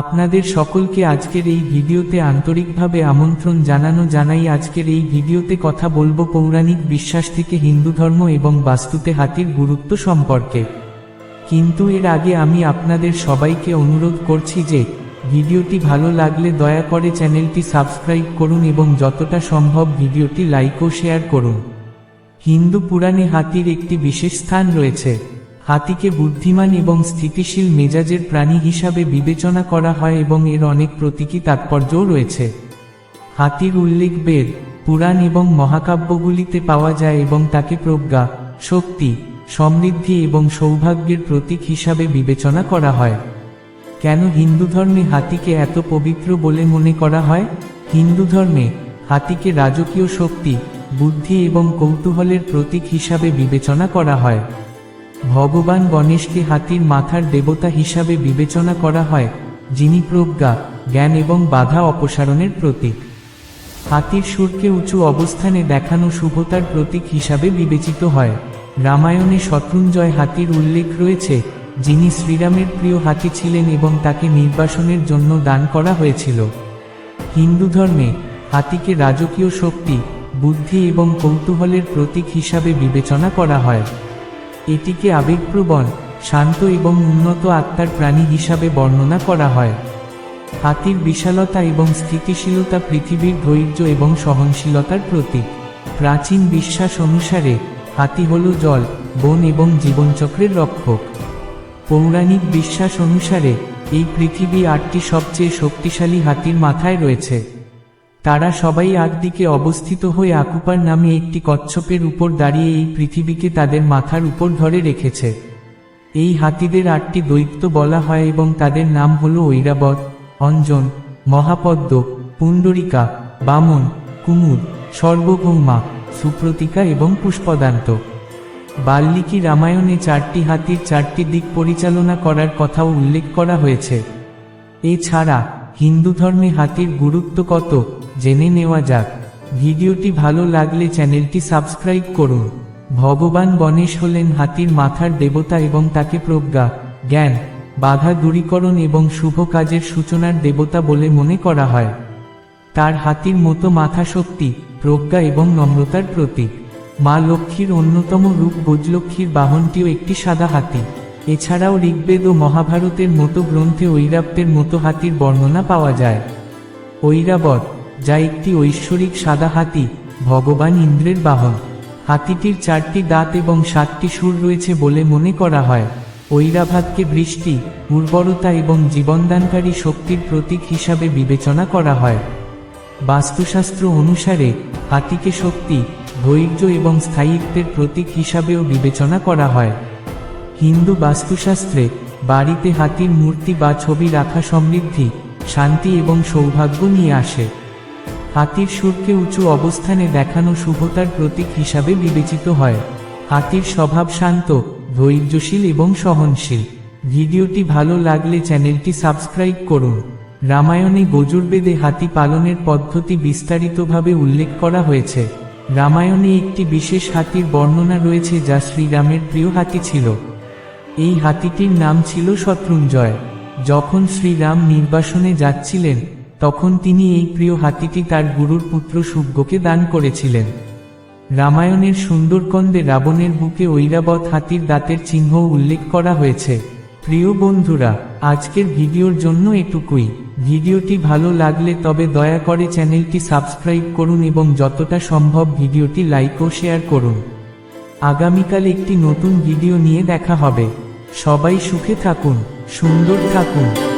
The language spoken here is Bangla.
আপনাদের সকলকে আজকের এই ভিডিওতে আন্তরিকভাবে আমন্ত্রণ জানানো জানাই। আজকের এই ভিডিওতে কথা বলব পৌরাণিক বিশ্বাস থেকে হিন্দু ধর্ম এবং বাস্তুতে হাতির গুরুত্ব সম্পর্কে। কিন্তু এর আগে আমি আপনাদের সবাইকে অনুরোধ করছি যে, ভিডিওটি ভালো লাগলে দয়া করে চ্যানেলটি সাবস্ক্রাইব করুন এবং যতটা সম্ভব ভিডিওটি লাইক ও শেয়ার করুন। হিন্দু পুরাণে হাতির একটি বিশেষ স্থান রয়েছে। হাতিকে বুদ্ধিমান এবং স্থিতিশীল মেজাজের প্রাণী হিসাবে বিবেচনা করা হয় এবং এর অনেক প্রতীকী তাৎপর্যও রয়েছে। হাতির উল্লেখ বেদ, পুরাণ এবং মহাকাব্যগুলিতে পাওয়া যায় এবং তাকে প্রজ্ঞা, শক্তি, সমৃদ্ধি এবং সৌভাগ্যের প্রতীক হিসাবে বিবেচনা করা হয়। কেন হিন্দু ধর্মে হাতিকে এত পবিত্র বলে মনে করা হয়? হিন্দু ধর্মে হাতিকে রাজকীয় শক্তি, বুদ্ধি এবং কৌতূহলের প্রতীক হিসাবে বিবেচনা করা হয়। ভগবান গণেশকে হাতির মাথার দেবতা হিসাবে বিবেচনা করা হয়, যিনি প্রজ্ঞা, জ্ঞান এবং বাধা অপসারণের প্রতীক। হাতির সুরকে উঁচু অবস্থানে দেখানো শুভতার প্রতীক হিসাবে বিবেচিত হয়। রামায়ণে শত্রুঞ্জয় হাতির উল্লেখ রয়েছে, যিনি শ্রীরামের প্রিয় হাতি ছিলেন এবং তাকে নির্বাসনের জন্য দান করা হয়েছিল। হিন্দু ধর্মে, হাতিকে রাজকীয় শক্তি, বুদ্ধি এবং কৌতূহলের প্রতীক হিসাবে বিবেচনা করা হয়। এটিকে আবেগপ্রবণ, শান্ত এবং উন্নত আত্মার প্রাণী হিসাবে বর্ণনা করা হয়। হাতির বিশালতা এবং স্থিতিশীলতা পৃথিবীর ধৈর্য এবং সহনশীলতার প্রতীক। প্রাচীন বিশ্বাস অনুসারে, হাতি হল জল, বন এবং জীবনচক্রের রক্ষক। পৌরাণিক বিশ্বাস অনুসারে, এই পৃথিবী আটটি সবচেয়ে শক্তিশালী হাতির মাথায় রয়েছে। তারা সবাই একদিকে অবস্থিত হয়ে আকুপার নামে একটি কচ্ছপের উপর দাঁড়িয়ে এই পৃথিবীকে তাদের মাথার উপর ধরে রেখেছে। এই হাতিদের আটটি দৈত্য বলা হয় এবং তাদের নাম হল ঐরাবত, অঞ্জন, মহাপদ্ম, পুণ্ডরিকা, বামন, কুমুদ, সর্বভৌমা, সুপ্রতিকা এবং পুষ্পদান্ত। বাল্মীকি রামায়ণে চারটি হাতির চারটি দিক পরিচালনা করার কথাও উল্লেখ করা হয়েছে। এছাড়া হিন্দু ধর্মে হাতির গুরুত্ব কত? জেনে নেওয়া যাক। ভিডিওটি ভালো লাগলে চ্যানেলটি সাবস্ক্রাইব করুন। ভগবান গণেশ হলেন হাতির মাথার দেবতা এবং তাকে প্রজ্ঞা, জ্ঞান, বাধা দূরীকরণ এবং শুভ কাজের সূচনার দেবতা বলে মনে করা হয়। তার হাতির মতো মাথা শক্তি, প্রজ্ঞা এবং নম্রতার প্রতীক। মা লক্ষ্মীর অন্যতম রূপ গজলক্ষ্মীর বাহনটিও একটি সাদা হাতি। এছাড়াও ঋগ্বেদ ও মহাভারতের মতো গ্রন্থে ঐরাবতের মতো হাতির বর্ণনা পাওয়া যায়। ঐরাবত যা একটি ঐশ্বরিক সাদা হাতি, ভগবান ইন্দ্রের বাহন। হাতিটির চারটি দাঁত এবং সাতটি সুর রয়েছে বলে মনে করা হয়। ঐরাভাতকে বৃষ্টি, উর্বরতা এবং জীবনদানকারী শক্তির প্রতীক হিসাবে বিবেচনা করা হয়। বাস্তুশাস্ত্র অনুসারে, হাতিকে শক্তি, ধৈর্য এবং স্থায়িত্বের প্রতীক হিসাবেও বিবেচনা করা হয়। হিন্দু বাস্তুশাস্ত্রে, বাড়িতে হাতির মূর্তি বা ছবি রাখা সমৃদ্ধি, শান্তি এবং সৌভাগ্য নিয়ে আসে। হাতির সুরকে উঁচু অবস্থানে দেখানো শুভতার প্রতীক হিসাবে বিবেচিত হয়। হাতির স্বভাব শান্ত, ধৈর্যশীল এবং সহনশীল। ভিডিওটি ভালো লাগলে চ্যানেলটি সাবস্ক্রাইব করুন। রামায়ণে গজুর্বেদে হাতি পালনের পদ্ধতি বিস্তারিতভাবে উল্লেখ করা হয়েছে। রামায়ণে একটি বিশেষ হাতির বর্ণনা রয়েছে যা শ্রীরামের প্রিয় হাতি ছিল। এই হাতিটির নাম ছিল শত্রুঞ্জয়। যখন শ্রীরাম নির্বাসনে যাচ্ছিলেন তখন তিনি এই প্রিয় হাতিটি তার গুরুর পুত্র শুভ্যকে দান করেছিলেন। রামায়ণের সুন্দরকন্দে রাবণের বুকে ঐরাবত হাতির দাঁতের চিহ্ন উল্লেখ করা হয়েছে। প্রিয় বন্ধুরা, আজকের ভিডিওর জন্য এটুকুই। ভিডিওটি ভালো লাগলে তবে দয়া করে চ্যানেলটি সাবস্ক্রাইব করুন এবং যতটা সম্ভব ভিডিওটি লাইক ও শেয়ার করুন। আগামীকাল একটি নতুন ভিডিও নিয়ে দেখা হবে। সবাই সুখে থাকুন, সুন্দর থাকুন।